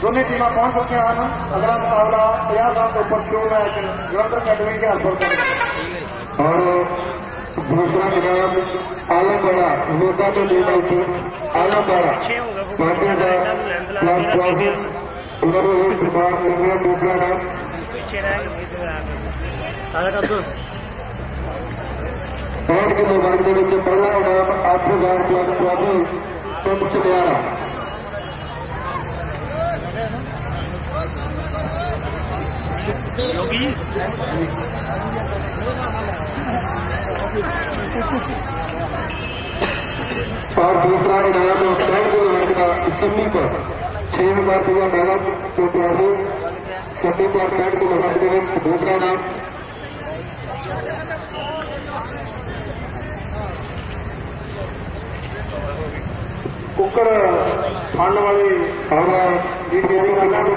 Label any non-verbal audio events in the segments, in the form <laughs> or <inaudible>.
दोनों टीम पहुँच चुकी हैं अगला मुकाबला पंजाब साल के ऊपर शुरू है जलंधर अकेडमी के हलपुर पर और दूसरा जनाब आलमबाड़ा नोटा तो टीम हाउस आलमबाड़ा पार्टी का प्लस ट्रॉफी उधर प्रकार मिल दूसरा नाम। पैंठ किलो वर्ग के पहला इनाम अठ हज़ार प्लस ट्रॉफी पिंड चमियाड़ा योगी और दूसरा इनाम दर्ज रंग का इसी पर छह हज़ार रुपया मेहनत तो के प्यारे संदीप और सैट को लगा देने दूसरा इनाम कुकर फांड वाले, और, ये देवी कला में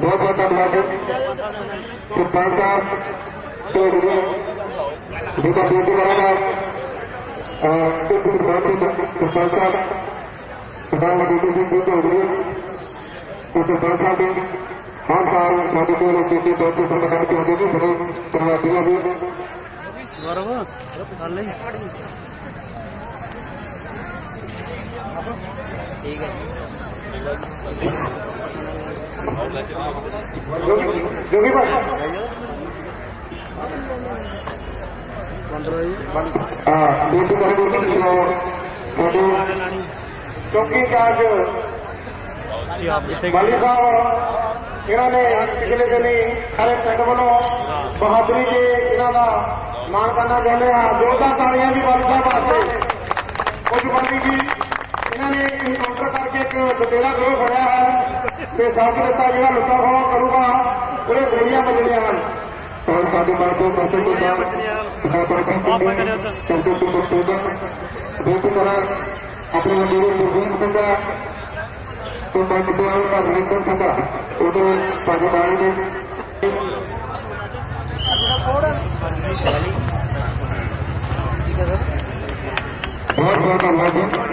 बहुत बहुत धन्यवाद। सुल्तान साहब को जिनका ड्यूटी कराना सुल्तान साहब सुल्तान ड्यूटी की ड्यूटी हो रही है तो साहब भी हम साहब शादी को ड्यूटी बहुत ही संगठन की होगी बड़े प्रवासियों भी ठीक है। बेटी करेंगे जी साढ़े ਚੌਕੀ ਇੰਚਾਰਜ ਤੁਸੀਂ ਆਪ ਜਿੱਥੇ ਬਾਲੀ ਸਾਹਿਬ ਇਹਨਾਂ ਨੇ ਪਿਛਲੇ ਦਿਨੀ ਸਾਰੇ ਪਿੰਡ ਵੱਲੋਂ ਬਹਾਦਰੀ ਦੇ ਇਹਨਾਂ ਦਾ ਮਾਣ ਕਰਨਾ ਚਾਹੁੰਦੇ ਆ ਜ਼ੋਰਦਾਰ ਤਾੜੀਆਂ ਵੀ ਬਾਲੀ ਸਾਹਿਬ ਵਾਸਤੇ ਕੁਝ ਬੰਦੀ ਜੀ ਇਹਨਾਂ ਨੇ ਇਨਕਾਊਂਟਰ ਕਰਕੇ ਇੱਕ ਦਤੇਰਾ ਗਰੋਹ ਫੜਿਆ ਹੈ ਤੇ ਸਾਥ ਦਿੱਤਾ ਜਿਹੜਾ ਲੁੱਟਾ ਖੋਹ ਕਰੂਗਾ ਉਹਦੇ ਗੋਲੀਆਂ ਵੱਜਣੀਆਂ ਹਨ और साढ़े मार्गों पैसे के साथ चलते चलते सोचन बेटी तरह अपने मंदिरों को घूम सका तो मन को का नहीं कर सका उधर भागीदारी ने बहुत बहुत धन्यवाद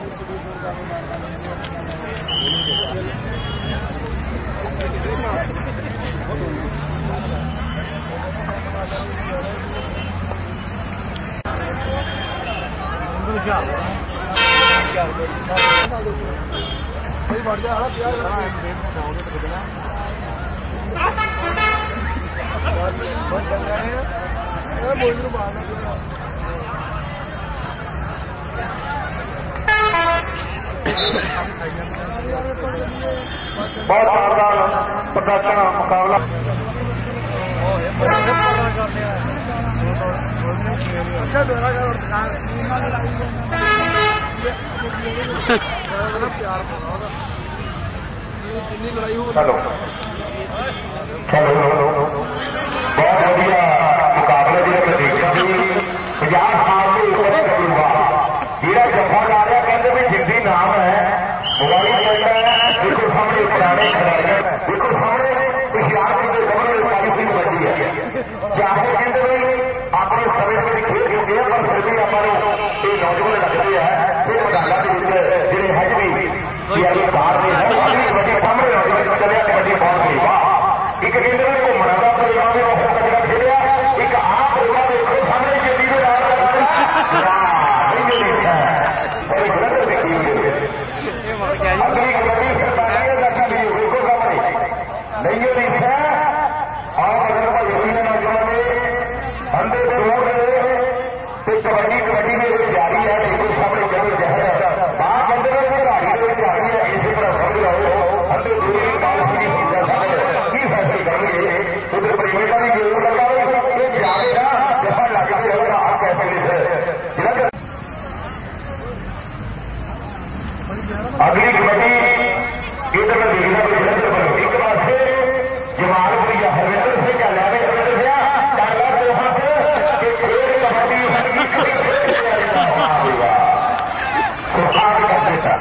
ਬਹੁਤ ਬਹੁਤ ਸ਼ੁਕਰੀਆ ਜੀ अच्छा दोहरा बहुत बढ़िया मुकाबले दिया प्रतीक्षा जी पंजाब ਇਹ ਨੌਜਵਾਨ ਲੱਗਦੇ ਆ ਫਿਰ ਮੈਦਾਨਾਂ ਦੇ ਵਿੱਚ ਜਿਹੜੇ ਹਜ ਵੀ ਯਾਰੀ ਬਾਹਰ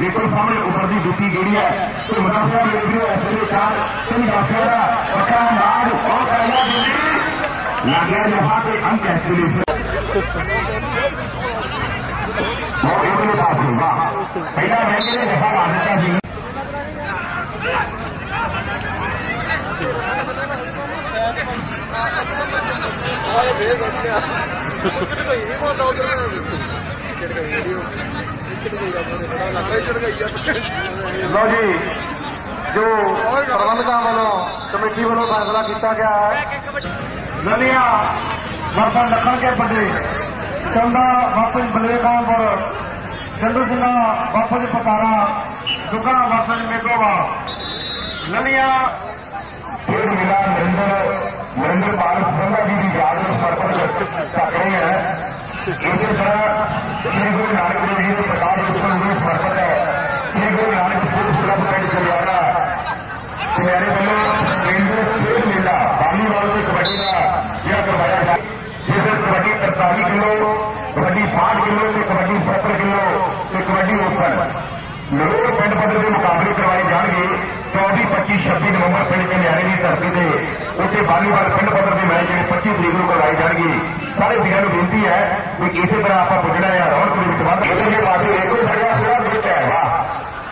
लेकिन सामने उभरती दुखी गई है। तो मुनाफिया है ऐसे चार सिंह का पका नाग और पहला दिल्ली। लागिया यहाँ के अंक ऐसे और एक बात होगा। पहला मैंने <laughs> ਲੋ ਜੀ ਜੋ ਪ੍ਰਬੰਧਕਾਂ ਵੱਲੋਂ ਕਮੇਟੀ ਵੱਲੋਂ ਫੈਸਲਾ ਕੀਤਾ ਗਿਆ ਹੈ ਨਲੀਆਂ ਵਰਤਨ ਦੱਖਣ ਕੇ ਪੱਡੇ ਚੰਦਾ ਵਾਪਸ ਬਲੇਖਾਂਪੁਰ ਚੰਦੂ ਸਿੰਘਾ ਵਾਪਸ ਪਤਾਰਾ ਦੁਕਾ ਵਾਪਸ ਮੇਗੋਵਾ ਨਲੀਆਂ ਫਿਰ ਮਿਲਾ ਨਰਿੰਦਰ ਨਰਿੰਦਰ ਸਿਆਰੇ ਵੱਲੋਂ ਕੇਂਦਰ ਖੇਡ ਮੇਲਾ ਵਾਲੀਬਾਲ ਤੇ ਕਬੱਡੀ ਦਾ ਜਿਹੜਾ ਕਰਵਾਇਆ ਗਿਆ ਜਿਸ ਵਿੱਚ ਕਬੱਡੀ 43 ਕਿਲੋ ਕਬੱਡੀ 60 ਕਿਲੋ ਤੇ ਕਬੱਡੀ 70 ਕਿਲੋ ਤੇ ਕਬੱਡੀ ਓਪਨ ਨਰੋੜ ਪਿੰਡ ਪੱਧਰ ਦੇ ਮੁਕਾਬਲੇ ਕਰਵਾਏ ਜਾਣਗੇ 24 25 26 ਨਵੰਬਰ ਪਿੰਡ ਕਲਿਆਣੇ ਦੀ ਧਰਤੀ ਤੇ ਉੱਥੇ ਵਾਲੀਬਾਲ ਪਿੰਡ ਪੱਧਰ ਦੇ ਮੈਚ ਜਿਹੜੇ 25 ਤਰੀਕ ਨੂੰ ਕਰਵਾਏ ਜਾਣਗੇ ਸਾਰੇ ਵੀਰਾਂ ਨੂੰ ਬੇਨਤੀ ਹੈ ਕਿ ਇਸੇ ਤਰ੍ਹਾਂ ਆਪਾਂ ਪੁੱਜਣਾ ਹੈ ਰੌਣਕ ਦੇ ਵਿੱਚ ਵੱਧ ਇਸੇ ਪਾਸੇ ਦੇਖੋ ਸਾਡਾ ਪੂਰਾ ਵਿੱਚ ਹੈ ਵਾਹ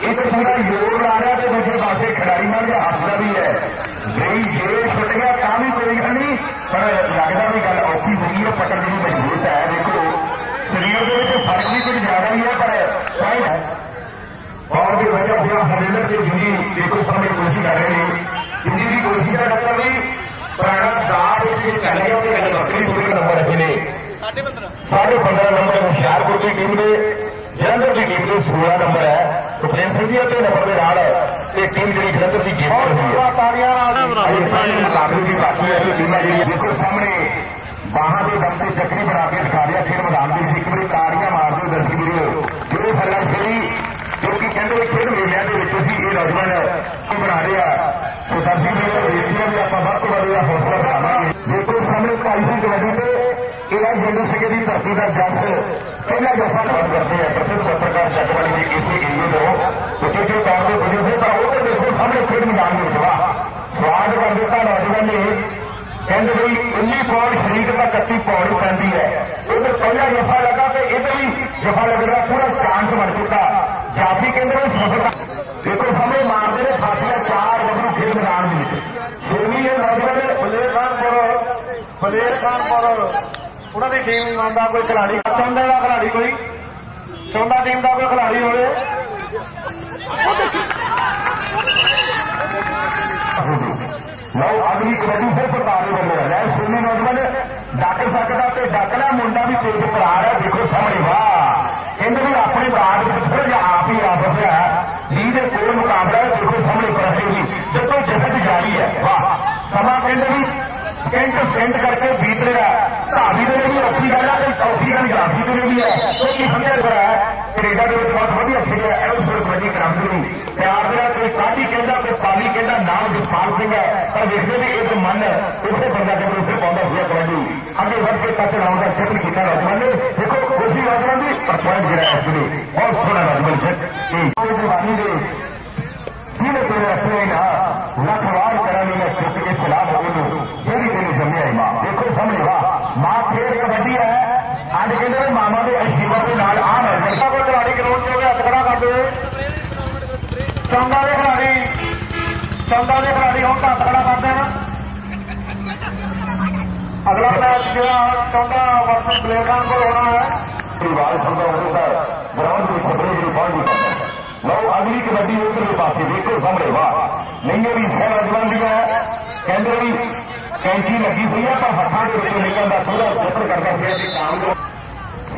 ਇੱਕ ਥੋੜਾ ਜ਼ੋਰ ਆ ਰਿਹਾ ਤੇ ਦੂਜੇ ਪਾਸੇ ਖਿਡਾਰੀ ਨਾਲ ਜਾਂ ਹੱਸਦਾ ਵੀ ਹੈ। ਬਈ ਜੇ ਛੁੱਟ ਗਿਆ ਤਾਂ ਵੀ ਕੋਈ ਗੱਲ ਨਹੀਂ ਪਰ ਲੱਗਦਾ ਵੀ ਗੱਲ ਔਖੀ ਹੋਈ ਹੈ ਪਕੜ ਦੀ ਮਜ਼ਬੂਤ ਹੈ। ਦੇਖੋ ਸਰੀਰ ਦੇ ਵਿੱਚ ਫ਼ਰਕ ਵੀ ਕੁਝ ਜ਼ਿਆਦਾ ਹੀ ਹੈ ਪਰ ਸਾਈਡ ਹੈ। ਔਰ ਵੀ ਵਜ੍ਹਾ ਹੋਇਆ ਹਰਿੰਦਰ ਤੇ ਜਿੰਦੀ ਦੇਖੋ ਸਾਹਮਣੇ ਕੋਸ਼ਿਸ਼ ਕਰ ਰਹੇ ਨੇ। ਜਿੰਦੀ ਦੀ ਕੋਸ਼ਿਸ਼ ਦਾ ਡਾਕਟਰ ਵੀ ਪੁਰਾਣਾ ਦਾਅ ਵਿੱਚ ਚੱਲ ਗਿਆ ਤੇ ਗੱਲ ਵੱਖਰੀ ਹੋਈ ਨੰਬਰ ਰੱਖੇ ਨੇ। 15 15 ਨੰਬਰ ਹੁਸ਼ਿਆਰਪੁਰ ਦੀ ਟੀਮ ਦੇ ਜਲੰਧਰ ਦੀ ਟੀਮ ਦੇ 16 ਨੰਬਰ ਹੈ। ਸੁਪਰੀਮ ਸਿੰਘ ਜੀ ਅਤੇ ਨੰਬਰ ਦੇ ਨਾਲ ਇਹ ਟੀਮ ਜਿਹੜੀ ਜਲੰਧਰ ਦੀ ਜਿੱਤ ਰਹੀ ਹੈ। ਤਾੜੀਆਂ ਨਾਲ। ਮੁਕਾਬਲੇ ਦੀ ਬਾਕੀ ਹੈ ਟੀਮਾਂ ਜਿਹੜੀਆਂ ਦੇਖੋ ਸਾਹਮਣੇ ਬਾਹਾਂ ਦੇ ਦਮ ਤੇ ਚੱਕਰੀ ਬਣਾ ਕੇ ਦਿਖਾ ਰਿਹਾ ਫਿਰ ਮੈਦਾਨ ਦੇ ਵਿੱਚ। ਇੱਕ ਵਾਰੀ ਤਾੜੀਆਂ ਮਾਰ ਦਿਓ ਦਰਸ਼ਕ ਵੀਰੋ ਜਿਹੜੇ ਫੱਲਾ ਫੇਰੀ ਕਿਉਂਕਿ ਕਹਿੰਦੇ ਵੀ ਖੇਡ ਮੇਲਿਆਂ ਦੇ ਵਿੱਚ ਅਸੀਂ ਇਹ ਨੌਜਵਾਨ ਕੀ ਬਣਾ ਰਹੇ ਆ ਸੋ ਦਰਸ਼ਕ ਵੀਰੋ ਬੇਨਤੀ ਵੀ ਆਪਾਂ ਵੱਧ ਤੋਂ ਵੱਧ ਇਹਦਾ ਹੌਸਲਾ ਵਧਾਵਾਂਗੇ। ਦੇਖੋ ਸਾਹਮਣੇ ਭਾਈ ਸਿੰਘ ਕਬੱਡੀ ਤੇ ਇਹ ਜਿੰਦਰ ਸਿੰਘ ਦੀ ਧਰਤੀ ਦਾ ਜਸ। ਪਹਿਲਾ ਜਫਾ ਕਾਲ ਕਰਦੇ ਆ ਪ੍ਰਸਿੱਧ ਪੱਤਰਕਾਰ ਚੱਕਵਾਲੀ ਦੇ ਕਿਸੇ ਏਰੀਏ ਤੋਂ ਕਿਸੇ ਤੌਰ ਤੇ ਬੁਝੇ ਹੋਏ ਤਾਂ ਉਹ ਤੇ ਦੇਖੋ ਸਾਹਮਣੇ ਖੇਡ ਮੈਦਾਨ ਵਿੱਚ ਵਾ ਸਵਾਦ ਕਰ ਦਿੱਤਾ ਨੌਜਵਾਨ ਨੇ ਕਹਿੰਦੇ ਵੀ 19 ਪੌੜ ਸ਼ਰੀਕ ਦਾ 31 ਪੌੜੀ ਪੈਂਦੀ ਹੈ ਇਧਰ ਪਹਿਲਾ ਜਫਾ ਲੱਗਾ ਤੇ ਇਧਰ ਵੀ ਜਫਾ ਲੱਗਦਾ ਪੂਰਾ ਚਾਂਸ ਬਣ ਚੁੱਕਾ ਜਾਫੀ ਕਹਿੰਦੇ ਨੇ ਸਫਲਤਾ ਦੇਖੋ ਸਾਹਮਣੇ ਮਾਰਦੇ ਨੇ ਫਾਸਲਾ ਚਾਰ ਗੱਭਰੂ ਖੇਡ ਮੈਦਾਨ ਦੇ ਵਿੱਚ ਛੇਵੀਂ ਇਹ ਨੌਜਵਾਨ ਬਲੇਰ ਖਾਨਪੁਰ ਬਲੇਰ ਖਾਨਪੁਰ ਉਹਨਾਂ ਦੀ ਟੀਮ ਦਾ ਕੋਈ ਖਿਡਾਰੀ ਚੰਦ ਦਾ ਖਿਡਾਰੀ ਕੋਈ ਚੌਂਦਾ ਟੀਮ ਦਾ ਕੋਈ ਖਿਡਾਰੀ ਹੋਵੇ ਲਓ ਅਗਲੀ ਕਬੱਡੀ ਫਿਰ ਪਤਾਰੇ ਵੱਲੋਂ ਹੈ ਲੈ ਸੋਨੀ ਨੌਜਵਾਨ ਡੱਕ ਸਕਦਾ ਤੇ ਡੱਕਣਾ ਮੁੰਡਾ ਵੀ ਤੇਜ ਭਰਾ ਹੈ ਦੇਖੋ ਸਾਹਮਣੇ ਵਾਹ ਕਹਿੰਦੇ ਵੀ ਆਪਣੇ ਬਾਗ ਵਿੱਚ ਥੋੜਾ ਜਿਹਾ ਆਪ ਹੀ ਆਪਸ ਹੈ ਜੀ ਦੇ ਕੋਲ ਮੁਕਾਬਲਾ ਹੈ ਦੇਖੋ ਸਾਹਮਣੇ ਪ੍ਰਸੇ ਜੀ ਜਦੋਂ ਜਗਤ ਜਾਰੀ ਹੈ ਵਾਹ ਸਮਾਂ ਕਹਿੰਦੇ ਵੀ ਸਕਿੰਟ ਸਕਿੰਟ ਕਰਕੇ ਬੀਤ ਰਿਹਾ ਧਾਵੀ ਦੇ ਲਈ ਵੀ ਔਖੀ ਗੱਲ ਹੈ ਤੇ ਚੌਥੀ ਗੱਲ ਜਾਫੀ ਦੇ ਲਈ ਵੀ ਹੈ ਕਿਉਂਕਿ ਸਮਝਿਆ ਪਰ ਹੈ ਕੈਨੇਡਾ ਦੇ ਵਿੱਚ ਬਹੁਤ ਵਧੀਆ ਖੇਡਿਆ ਹੈ ਉਸ ਫਿਰ ਕਬੱਡੀ ਕਰਾਉਂਦੇ ਨੂੰ ਪਿਆਰ ਦੇ ਨਾਲ ਕੋਈ ਕਾਢੀ ਕਹਿੰਦਾ ਕੋਈ ਪਾਲੀ ਕਹਿੰਦਾ ਨਾਮ ਜਸਪਾਲ ਸਿੰਘ ਹੈ ਪਰ ਵੇਖਦੇ ਵੀ ਇੱਕ ਮਨ ਉਸੇ ਬੰਦਾ ਦੇ ਉਸੇ ਪਾਉਂਦਾ ਹੋਇਆ ਕਬੱਡੀ ਅੱਗੇ ਵੱਧ ਕੇ ਟੱਚ ਲਾਉਣ ਦਾ ਸ਼ਿਫਟ ਕੀਤਾ ਨੌਜਵਾਨ ਨੇ ਦੇਖੋ ਕੋਸ਼ੀ ਨੌਜਵਾਨ ਦੀ ਪਰਫਾਰਮੈਂਸ ਜਿਹੜਾ ਹੈ ਇਸ ਬਹੁਤ ਸੋਹਣਾ ਨੌਜਵਾਨ ਹੈ ਇਹ ਜਵਾਨੀ ਦੇ ਜਿਹਨੇ ਤੇਰੇ ਆਪਣੇ ਨਾ ਲੱਖ ਵਾਰ ਕਰਾਂਗੇ ਮੈਂ ਚੁੱਕ ਕੇ ਸਲਾਹ ਉਹਨੂੰ ਜਿਹੜੀ ਤੈਨੂੰ ਜੰਮਿਆ ਹੈ ਮਾਂ ਦੇਖੋ ਸਾਹਮਣੇ ਵਾਹ ਮਾਂ ਖੇਡ ਕਬੱਡੀ ਹੈ ਅੱਜ ਕਹਿੰਦੇ ਨੇ ਮਾਮਾ ਦੇ ਅਸ਼ੀਰਵਾਦ ਦੇ ਨਾਲ ਆ ਨਾ ਸਭ ਤੋਂ ਖਿਡਾਰੀ ਗਰਾਊਂਡ 'ਚ ਹੋ ਗਿਆ ਹੱਥ ਖੜਾ ਕਰ ਦਿਓ ਚੌਂਦਾ ਦੇ ਖਿਡਾਰੀ ਚੌਂਦਾ ਦੇ ਖਿਡਾਰੀ ਹੁਣ ਤਾਂ ਹੱਥ ਖੜਾ ਕਰਦੇ ਹਨ ਅਗਲਾ ਮੈਚ ਜਿਹੜਾ ਚੌਂਦਾ ਵਰਸਸ ਬਲੇਡਾਂ ਕੋਲ ਹੋਣਾ ਹੈ ਪਰਿਵਾਰ ਸੰਦਾ ਹੋਵੇ ਤਾਂ ਗਰਾਊਂਡ ਵਿੱਚ ਖਬਰੇ ਜਿਹੜੀ ਬਾਹਰ ਨਹੀਂ ਕਰਦਾ ਲਓ ਅਗਲੀ ਕਬੱਡੀ ਉਧਰਲੇ ਪਾਸੇ ਦੇਖੋ ਸਾਹਮਣੇ ਵਾਹ ਨਹੀਂ ਵੀ ਸਹਿ ਨੌਜਵਾਨ ਦੀ ਹੈ ਕਹਿੰਦੇ ਵੀ ਕੈਂਚੀ ਲੱਗੀ ਹੋਈ ਹੈ ਪਰ ਹੱਥਾਂ ਦੇ ਵਿੱਚੋਂ ਨਿਕਲਦਾ ਥੋੜਾ ਜ਼ਫਰ ਕਰਦਾ ਪਿਆ ਜੀ ਕੰਮ ਨੂੰ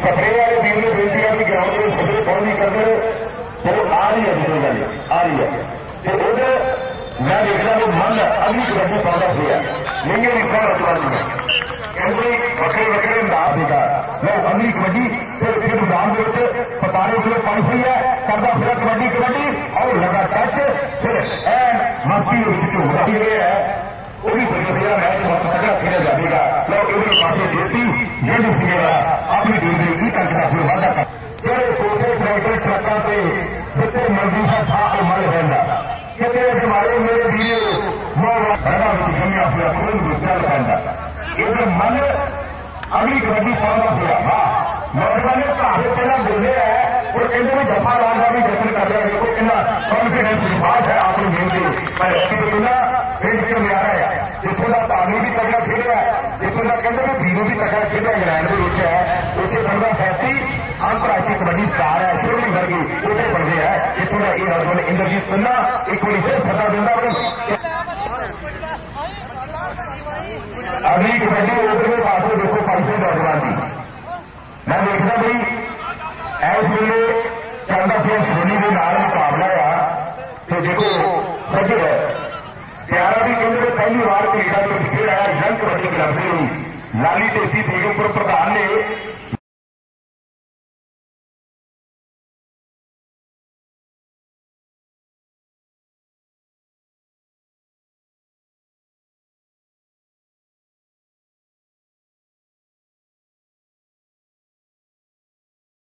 ਸਪਰੇ ਵਾਲੇ ਵੀਰ ਨੇ ਬੇਨਤੀ ਹੈ ਕਿ ਗਰਾਊਂਡ ਦੇ ਸਪਰੇ ਕੌਣ ਨਹੀਂ ਕਰਦੇ ਚਲੋ ਆ ਰਹੀ ਹੈ ਜੀ ਗੱਲ ਆ ਰਹੀ ਹੈ ਤੇ ਉਹਦੇ ਮੈਂ ਦੇਖਦਾ ਵੀ ਮਨ ਅਗਲੀ ਕਬੱਡੀ ਪਾਉਂਦਾ ਹੋਇਆ ਨਹੀਂ ਵੀ ਸਹਿ ਨੌਜਵਾਨ ਦੀ ਹੈ ਕਹਿੰਦੇ ਵੱਖਰੇ ਵੱਖਰੇ ਅੰਦਾਜ਼ ਸੀਗਾ ਲੋ ਅਗਲੀ ਕਬੱਡੀ ਫਿਰ ਫਿਰ ਮੈਦਾਨ ਦੇ ਵਿੱਚ ਪਤਾਰੇ ਕੋਲ ਪਾਈ ਹੋਈ ਹੈ ਕਰਦਾ ਫਿਰ ਕਬੱਡੀ ਕਬੱਡੀ ਔਰ ਲਗਾ ਟੱਚ ਫਿਰ ਐਨ ਮਸਤੀ ਦੇ ਵਿੱਚ ਝੂਠਾ ਹੀ ਇਹ ਹੈ ਉਹ ਵੀ ਬੜੀ ਵਧੀਆ ਮੈਚ ਬਹੁਤ ਤਕੜਾ ਖੇਡਿਆ ਜਾਵੇਗਾ ਲੋ ਇਹਦੇ ਪਾਸੇ ਦੇਤੀ ਜਿਹੜੀ ਸੀਗਾ ਆਪਣੀ ਟੀਮ ਦੇ ਕੀ ਤੱਕ ਦਾ ਫਿਰ ਵਾਧਾ ਕਰ ਜਿਹੜੇ ਕੋਠੇ ਟਰੈਕਟਰ ਟਰੱਕਾਂ ਤੇ ਜਿੱਥੇ ਮੰਦੀ ਹੈ ਥਾਂ ਉਹ ਮਰ ਜਾਂਦਾ ਕਿਤੇ ਹਮਾਰੇ ਮੇਰੇ ਵੀਰੋ ਮੋਹ ਰਣਾ ਵਿੱਚ ਜੰਮਿਆ ਹੋਇਆ ਕੋਈ ਗੁੱਸਾ ਪੈਂਦਾ ਇਧਰ ਮਨ ਅਗਲੀ ਕਬੱਡੀ ਪਾਉਂਦਾ ਹੋਇਆ ਵਾਹ ਨੌਜਵਾਨ ਨੇ ਭਾਵੇਂ ਪਹਿਲਾਂ ਬੋਲੇ ਹੈ ਉਹ ਕਹਿੰਦੇ ਵੀ ਜਫਾ ਲਾਉਣ ਦਾ ਵੀ ਜਸ਼ਨ ਕਰ ਰਿਹਾ ਦੇਖੋ ਕਿੰਨਾ ਕੌਨਫੀਡੈਂਸ ਵਿਸ਼ਵਾਸ ਹੈ ਆਪਣੀ ਗੇਮ ਤੇ ਪਰ ਅਸੀਂ ਕਿੰਨਾ ਕਹਿੰਦੇ ਵੀ ਵੀਰੋ ਵੀ ਤਗੜਾ ਖੇਡਿਆ ਇੰਗਲੈਂਡ ਦੇ ਵਿੱਚ ਹੈ ਉੱਥੇ ਬਣਦਾ ਫੈਸੀ ਅੰਤਰਰਾਸ਼ਟਰੀ ਕਬੱਡੀ ਸਟਾਰ ਹੈ ਸ਼ੁਰਲੀ ਵਰਗੀ ਉਹਦੇ ਬਣਦੇ ਹੈ ਜਿੱਥੋਂ ਦਾ ਇਹ ਨੌਜਵਾਨ ਇੰਦਰਜੀਤ ਖੰਨਾ ਇੱਕ ਵਾਰੀ ਫਿਰ ਸੱਦਾ ਦਿੰਦਾ ਉਹਨੂੰ ਅਗਲੀ ਕਬੱਡੀ ਉਧਰਲੇ ਪਾਸੇ ਦੇਖੋ ਪਾਸੇ ਨੌਜਵਾਨ ਦੀ ਮੈਂ ਦੇਖਦਾ ਬਈ ਇਸ ਵੇਲੇ ਚੱਲਦਾ ਪਿਆ ਸੋਨੀ ਦੇ ਨਾਲ ਮੁਕਾਬਲਾ ਆ ਤੇ ਦੇਖੋ ਸੱਜਣ ਪਿਆਰਾ ਵੀ ਕਹਿੰਦੇ ਨੇ ਪਹਿਲੀ ਵਾਰ ਕੈਨੇਡਾ ਦੇ ਵਿੱਚ ਖੇਡ ਆਇਆ ਜੰਗ ਕਬੱਡੀ ਕਲੱਬ ਦੇ ਲਈ ਲਾਲੀ ਦੇਸੀ ਬੇਗਮਪੁਰ ਪ੍ਰਧਾਨ ਨੇ